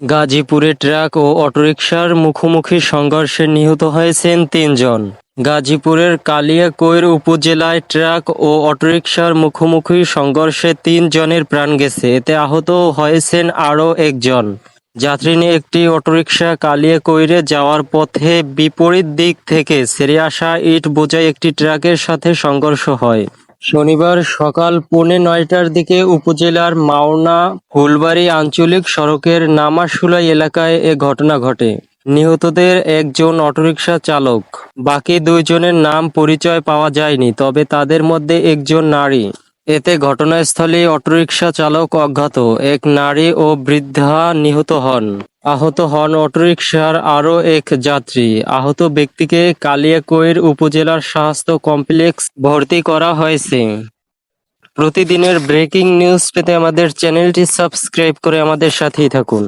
গাজীপুরে ট্রাক ও অটোরিকশার মুখোমুখি সংঘর্ষে নিহত হয়েছেন তিনজন। গাজীপুরের কালিয়াকৈর উপজেলায় ট্রাক ও অটোরিকশার মুখোমুখি সংঘর্ষে তিন জনের প্রাণ গেছে। এতে আহত হয়েছেন আরও একজন। যাত্রী নিয়ে একটি অটোরিকশা কালিয়াকৈরে যাওয়ার পথে বিপরীত দিক থেকে ছেড়ে আসা ইট বোঝাই একটি ট্রাকের সাথে সংঘর্ষ হয়। শনিবার সকাল পৌনে নয়টার দিকে উপজেলার মাওনা ফুলবাড়ি আঞ্চলিক সড়কের নামাশুলাই এলাকায় এ ঘটনা ঘটে। নিহতদের একজন অটোরিকশা চালক। বাকি দুইজনের নাম পরিচয় পাওয়া যায়নি, তবে তাদের মধ্যে একজন নারী। এতে ঘটনাস্থলে অটোরিকশা চালক অজ্ঞাত। এক নারী ও বৃদ্ধা নিহত হন। আহত হন অটোরিকশার আরও এক যাত্রী। আহত ব্যক্তিকে কালিয়াকৈর উপজেলার স্বাস্থ্য কমপ্লেক্স ভর্তি করা হয়েছে। প্রতিদিনের ব্রেকিং নিউজ পেতে আমাদের চ্যানেলটি সাবস্ক্রাইব করে আমাদের সাথেই থাকুন।